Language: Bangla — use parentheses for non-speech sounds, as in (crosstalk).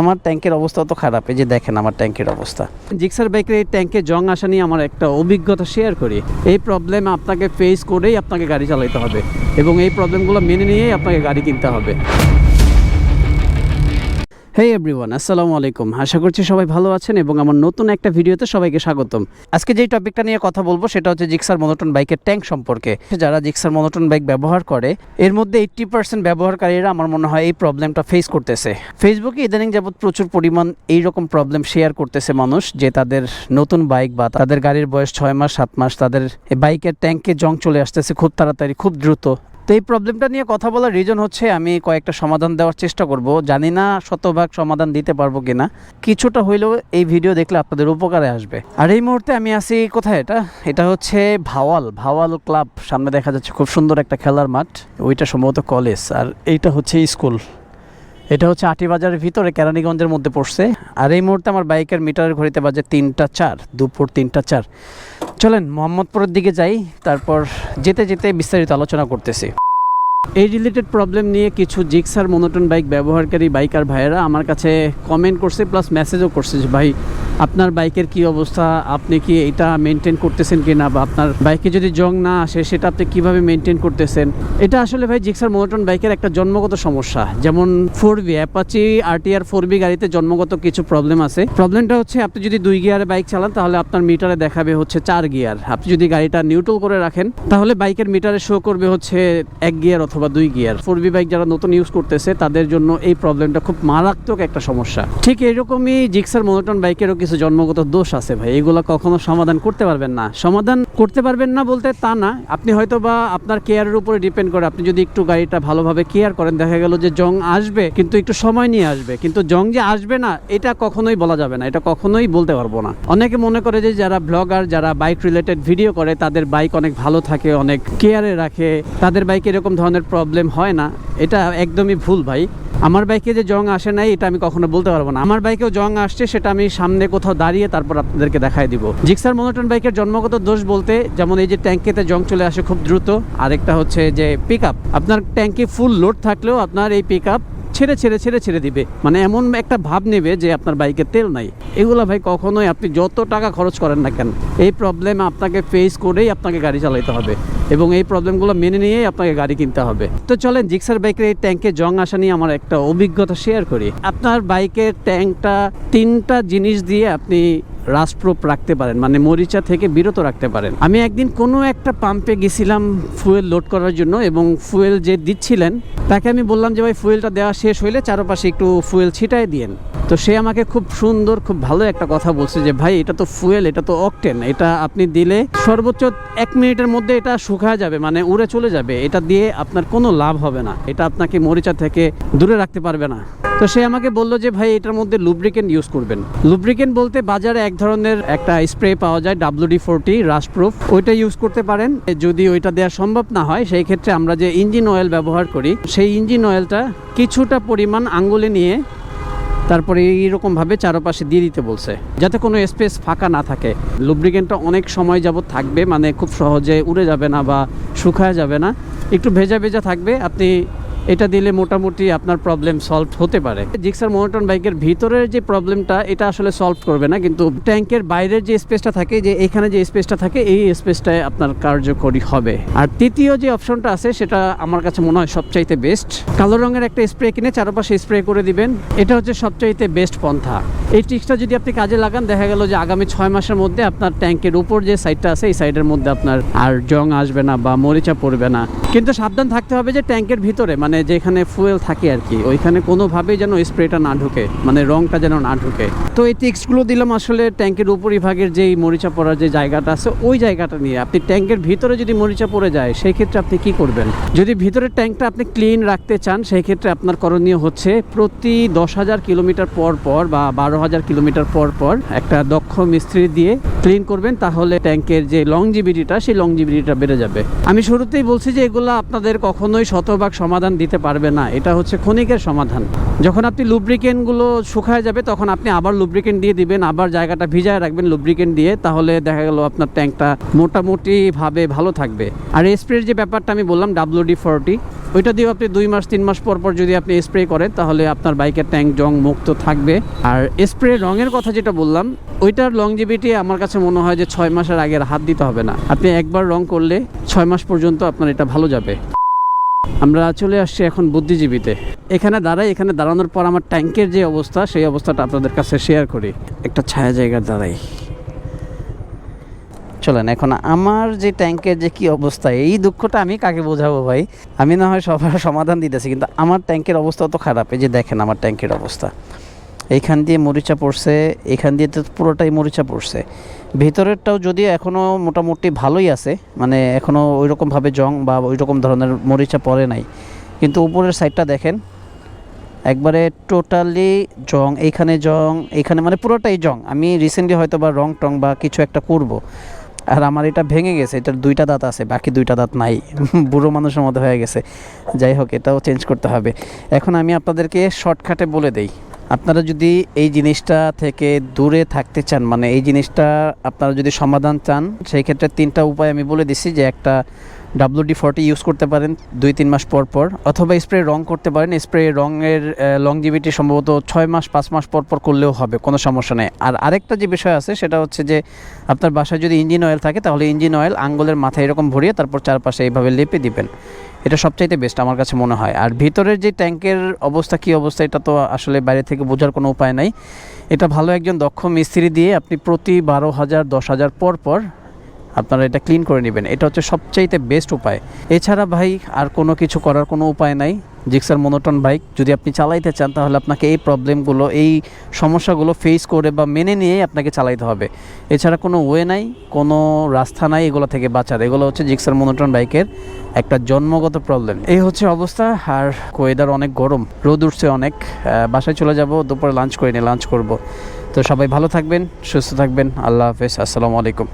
আমার ট্যাঙ্কের অবস্থা তো খারাপ, এই যে দেখেন আমার ট্যাঙ্কের অবস্থা। জিক্সার বাইকের এই ট্যাঙ্কে জং আসা নিয়ে আমার একটা অভিজ্ঞতা শেয়ার করি। এই প্রবলেম আপনাকে ফেস করেই আপনাকে গাড়ি চালাইতে হবে এবং এই প্রবলেমগুলো মেনে নিয়েই আপনাকে গাড়ি কিনতে হবে। হেই এভরিওয়ান আসসালামু আলাইকুম। আশা করছি সবাই ভালো আছেন এবং আমার নতুন একটা ভিডিওতে সবাইকে স্বাগতম। আজকে যেই টপিকটা নিয়ে কথা বলব সেটা হচ্ছে জিক্সার মনোটন বাইকের ট্যাঙ্ক সম্পর্কে। যারা জিক্সার মনোটন বাইক ব্যবহার করে, এর মধ্যে এইট্টি পার্সেন্ট ব্যবহারকারীরা আমার মনে হয় এই প্রবলেমটা ফেস করতেছে। ফেসবুকে ইদানিং যাবৎ প্রচুর পরিমাণ এইরকম প্রবলেম শেয়ার করতেছে মানুষ, যে তাদের নতুন বাইক বা তাদের গাড়ির বয়স ছয় মাস, সাত মাস, তাদের বাইকের ট্যাঙ্কে জং চলে আসতেছে খুব তাড়াতাড়ি, খুব দ্রুত। তো এই প্রবলেমটা নিয়ে কথা বলার রিজন হচ্ছে আমি কয়েকটা সমাধান দেওয়ার চেষ্টা করব। জানি না শতভাগ সমাধান দিতে পারব কিনা। কিছুটা হইলেও এই ভিডিও দেখলে আপনাদের উপকারে আসবে। আর এই মুহূর্তে আমি আছি কোথায় এটা? এটা হচ্ছে ভাওয়াল ভাওয়াল ক্লাব। সামনে দেখা যাচ্ছে খুব সুন্দর একটা খেলার মাঠ। ওইটা সম্ভবত কলেজ আর এইটা হচ্ছে স্কুল এটা হচ্ছে আটি বাজারের ভিতরে, কেরানীগঞ্জের মধ্যে পড়ছে। আর এই মুহূর্তে আমার বাইকের মিটারের ঘড়িতে বাজে তিনটা চার, দুপুর তিনটা চার। চলেন, মোহাম্মদপুরের দিকে যাই। তারপর যেতে যেতে বিস্তারিত আলোচনা করতেছি। এই রিলেটেড প্রবলেম নিয়ে কিছু জিক্সার মনোটন বাইক ব্যবহারকারী বাইকার ভাইয়েরা আমার কাছে কমেন্ট করছে প্লাস মেসেজও করছে যে, ভাই আপনার বাইকের কি অবস্থা? আপনি কি এটা মেনটেন করতেছেন কি না বা আপনার বাইকে যদি জং না আসে, সেটা আপনি কীভাবে মেনটেন করতেছেন? এটা আসলে ভাই জিক্সার মনোটন বাইকের একটা জন্মগত সমস্যা। যেমন four B, Apache RTR four B গাড়িতে জন্মগত কিছু প্রবলেম আছে। প্রবলেমটা হচ্ছে আপনি যদি দুই গিয়ারে বাইক চালান, তাহলে আপনার মিটারে দেখাবে হচ্ছে চার গিয়ার আপনি যদি গাড়িটা নিউট্রাল করে রাখেন, তাহলে বাইকের মিটারে শো করবে হচ্ছে এক গিয়ার অথবা দুই গিয়ার ফোর বি বাইক যারা নতুন ইউজ করতেছে, তাদের জন্য এই প্রবলেমটা খুব মারাত্মক একটা সমস্যা। ঠিক এরকমই জিক্সার মনোটন বাইকেরও কিছু জন্মগত দোষ আছে ভাই, এগুলো কখনো সমাধান করতে পারবেন না। সমাধান করতে পারবেন না বলতে তা না, আপনি হয়তো বা আপনার কেয়ারের উপরে ডিপেন্ড করে, আপনি যদি একটু গাড়িটা ভালোভাবে কেয়ার করেন, দেখা গেল যে জং আসবে, কিন্তু একটু সময় নিয়ে আসবে, কিন্তু জং যে আসবে না, এটা কখনোই বলা যাবে না, এটা কখনোই বলতে পারব না। অনেকে মনে করে যে যারা ব্লগার যারা বাইক রিলেটেড ভিডিও করে, তাদের বাইক অনেক ভালো থাকে, অনেক কেয়ারে রাখে, তাদের বাইকে এরকম ধরনের প্রবলেম হয় না, এটা একদমই ভুল ভাই। আমার বাইকে যে জং আসে নাই, এটা আমি কখনো বলতে পারব না। আমার বাইকেও জং আসছে, সেটা আমি সামনে কোথাও দাঁড়িয়ে তারপর আপনাদেরকে দেখাই দিব। জিক্সার মনোটন বাইকের জন্মগত দোষ বলতে, যেমন এই যে ট্যাঙ্কিতে জং চলে আসে খুব দ্রুত, আরেকটা হচ্ছে যে পিক আপনার ট্যাঙ্কে ফুল লোড থাকলেও আপনার এই পিক ছেড়ে ছেড়ে ছেড়ে ছেড়ে দিবে। মানে এমন একটা ভাব নেবে যে আপনার বাইকে তেল নাই। এগুলো ভাই কখনোই আপনি যত টাকা খরচ করেন না কেন, এই প্রবলেম আপনাকে ফেস করেই আপনাকে গাড়ি চালাতে হবে। এবং এই প্রবলেমগুলো মেনে নিয়েই আপনাকে গাড়ি কিনতে হবে। তো চলেন, জিক্সার বাইকের এই ট্যাঙ্কে জং আসা নিয়ে আমার একটা অভিজ্ঞতা শেয়ার করি। আপনার বাইকের ট্যাঙ্কটা তিনটা জিনিস দিয়ে আপনি রাস্টপ্রুফ রাখতে পারেন মানে মরিচা থেকে বিরত রাখতে পারেন। আমি একদিন কোনো একটা পাম্পে গেছিলাম ফুয়েল লোড করার জন্য এবং ফুয়েল যে দিচ্ছিলেন, তাকে আমি বললাম যে, ভাই ফুয়েলটা দেওয়া শেষ হইলে চারপাশে একটু ফুয়েল ছিটাই দিয়েন। তো সে আমাকে খুব সুন্দর, খুব ভালো একটা কথা বলছে যে, ভাই, এটা তো ফুয়েল, এটা তো অকটেন, এটা আপনি দিলে সর্বোচ্চ এক মিনিটের মধ্যে এটা শুকায় যাবে মানে উড়ে চলে যাবে। এটা দিয়ে আপনার কোনো লাভ হবে না। এটা আপনাকে মরিচা থেকে দূরে রাখতে পারবে না। তো সে আমাকে বলল যে, ভাই, এটার মধ্যে লুব্রিকেন্ট ইউজ করবেন। লুব্রিকেন্ট বলতে বাজারে এক ধরনের একটা স্প্রে পাওয়া যায় ডাব্লিউডি ফোরটি রাশপ্রুফ ওইটা ইউজ করতে পারেন। যদি ওইটা দেওয়া সম্ভব না হয়, সেই ক্ষেত্রে আমরা যে ইঞ্জিন অয়েল ব্যবহার করি, সেই ইঞ্জিন অয়েলটা কিছুটা পরিমাণ আঙ্গুলে নিয়ে তারপরে এইরকমভাবে চারপাশে দিয়ে দিতে বলছে। যাতে কোনো স্পেস ফাঁকা না থাকে। লুব্রিকেন্টটা অনেক সময় যাবত থাকবে মানে খুব সহজে উড়ে যাবে না বা শুকায় যাবে না। একটু ভেজা ভেজা থাকবে, আপনি এটা দিলে মোটামুটি আপনার প্রবলেম সলভ হতে পারে। জিক্সার মোনোটন বাইকের ভিতরের যে প্রবলেমটা এটা আসলে সলভ করবে না, কিন্তু ট্যাঙ্কের বাইরের যে স্পেসটা থাকে, যে এখানে যে স্পেসটা থাকে, এই স্পেসটায় আপনার কার্যকরী হবে। আর তৃতীয় যে অপশনটা আছে, সেটা আমার কাছে মনে হয় সবচাইতে বেস্ট কালো রঙের একটা স্প্রে কিনে চারপাশে স্প্রে করে দিবেন, এটা হচ্ছে সবচাইতে বেস্ট পন্থা। এই ট্রিক্সটা যদি আপনি কাজে লাগান, দেখা গেল যে আগামী ছয় মাসের মধ্যে আপনার ট্যাঙ্কের উপর যে সাইডটা আছে, এই সাইডের মধ্যে আপনার আর জং আসবে না বা মরিচা পড়বে না। কিন্তু সাবধান থাকতে হবে যে ট্যাঙ্কের ভিতরে মানে যেখানে ফুয়েল থাকে আর কি, ওইখানে কোনোভাবেই যেন স্প্রেটা না ঢুকে মানে রংটা যেন না ঢুকে। তো এই টিক্সগুলো দিলাম আসলে ট্যাঙ্কের উপরিভাগের যেই মরিচা পড়ার যে জায়গাটা আছে, ওই জায়গাটা নিয়ে। আপনি ট্যাঙ্কের ভিতরে যদি মরিচা পড়ে যায় সেই ক্ষেত্রে আপনি কি করবেন? যদি ভিতরের ট্যাঙ্কটা আপনি ক্লিন রাখতে চান সেই ক্ষেত্রে আপনার করণীয় হচ্ছে প্রতি দশ হাজার কিলোমিটার পর পর বা বারো হাজার কিলোমিটার পর পর একটা দক্ষ মিস্ত্রি দিয়ে ক্লিন করবেন, তাহলে ট্যাঙ্কের যে লংজিবিলিটিটা সেই লংজিবিলিটিটা বেড়ে যাবে। আমি শুরুতেই বলছি যে এগুলো আপনাদের কখনোই শতভাগ সমাধান দিতে পারবে না, এটা হচ্ছে ক্ষণিকের সমাধান। যখন আপনি লুব্রিকেন্টগুলো শুকায় যাবে, তখন আপনি আবার লুব্রিকেন্ট দিয়ে দিবেন, আবার জায়গাটা ভিজায় রাখবেন লুব্রিকেন্ট দিয়ে, তাহলে দেখা গেল আপনার ট্যাঙ্কটা মোটামুটিভাবে ভালো থাকবে। আর স্প্রের যে ব্যাপারটা আমি বললাম ডাব্লিউডি ফোরটি ওইটা দিয়েও আপনি দুই মাস, তিন মাস পর পর যদি আপনি স্প্রে করেন, তাহলে আপনার বাইকের ট্যাঙ্ক জং মুক্ত থাকবে। আর স্প্রে রঙের কথা যেটা বললাম, ওইটার লংজিভিটি আমার কাছে মনে হয় যে ছয় মাসের আগের হাত দিতে হবে না। আপনি একবার রং করলে ছয় মাস পর্যন্ত আপনার এটা ভালো যাবে। আমরা চলে আসছি এখন বুদ্ধিজীবীতে। এখানে দাঁড়াই, এখানে দাঁড়ানোর পর আমার ট্যাঙ্কের যে অবস্থা, সেই অবস্থাটা আপনাদের কাছে শেয়ার করি। একটা ছায়া জায়গার দাঁড়াই। চলেন, এখন আমার যে ট্যাঙ্কের যে কি অবস্থা, এই দুঃখটা আমি কাকে বোঝাবো ভাই? আমি না হয় সবার সমাধান দিতেছি, কিন্তু আমার ট্যাঙ্কের অবস্থা অত খারাপ। এই যে দেখেন আমার ট্যাঙ্কের অবস্থা। এইখান দিয়ে মরিচা পড়ছে এখান দিয়ে তো পুরোটাই মরিচা পড়ছে। ভিতরেরটাও যদিও এখনও মোটামুটি ভালোই আছে মানে এখনও ওই রকমভাবে জং বা ওই রকম ধরনের মরিচা পড়ে নাই। কিন্তু উপরের সাইডটা দেখেন, একবারে টোটালি জং, এইখানে জং, এইখানে মানে পুরোটাই জং। আমি রিসেন্টলি হয়তো বা রং টং বা কিছু একটা করব, আর আমার এটা ভেঙে গেছে, এটার দুইটা দাঁত আছে, বাকি দুইটা দাঁত নাই, (laughs) বুড়ো মানুষের মতো হয়ে গেছে। যাই হোক, এটাও চেঞ্জ করতে হবে। এখন আমি আপনাদেরকে শর্টকাটে বলে দেই। আপনারা যদি এই জিনিসটা থেকে দূরে থাকতে চান মানে এই জিনিসটা আপনারা যদি সমাধান চান, সেই ক্ষেত্রে তিনটা উপায় আমি বলে দিছি যে একটা ডাব্লিউডি ফর্টি ইউজ করতে পারেন দুই, তিন মাস পর পর, অথবা স্প্রে রং করতে পারেন। স্প্রে রঙের লংজিভিটি সম্ভবত ছয় মাস, পাঁচ মাস পর পর করলেও হবে, কোনো সমস্যা নেই। আর আরেকটা যে বিষয় আছে, সেটা হচ্ছে যে আপনার বাসায় যদি ইঞ্জিন অয়েল থাকে, তাহলে ইঞ্জিন অয়েল আঙ্গুলের মাথায় এরকম ভরিয়ে তারপর চারপাশে এইভাবে লেপে দিবেন। এটা সবচাইতে বেস্ট আমার কাছে মনে হয়। আর ভিতরের যে ট্যাঙ্কের অবস্থা, কী অবস্থা, এটা তো আসলে বাইরে থেকে বোঝার কোনো উপায় নাই। এটা ভালো একজন দক্ষ মিস্ত্রি দিয়ে আপনি প্রতি বারো হাজার, দশ হাজার পর পর আপনারা এটা ক্লিন করে নেবেন। এটা হচ্ছে সবচাইতে বেস্ট উপায়। এছাড়া ভাই, আর কোনো কিছু করার কোনো উপায় নাই। জিক্সার মনোটন বাইক যদি আপনি চালাইতে চান, তাহলে আপনাকে এই প্রবলেমগুলো এই সমস্যাগুলো ফেস করে বা মেনে নিয়েই আপনাকে চালাইতে হবে। এছাড়া কোনো ওয়ে নাই, কোনো রাস্তা নাই এগুলো থেকে বাঁচার। এগুলো হচ্ছে জিক্সার মনোটন বাইকের একটা জন্মগত প্রবলেম এই হচ্ছে অবস্থা, আর ওয়েদার অনেক গরম। রোদ উঠছে অনেক। বাসায় চলে যাব, দুপুরে লাঞ্চ করে নিয়ে লাঞ্চ করব। তো সবাই ভালো থাকবেন, সুস্থ থাকবেন। আল্লাহ হাফেজ, আসসালামু আলাইকুম।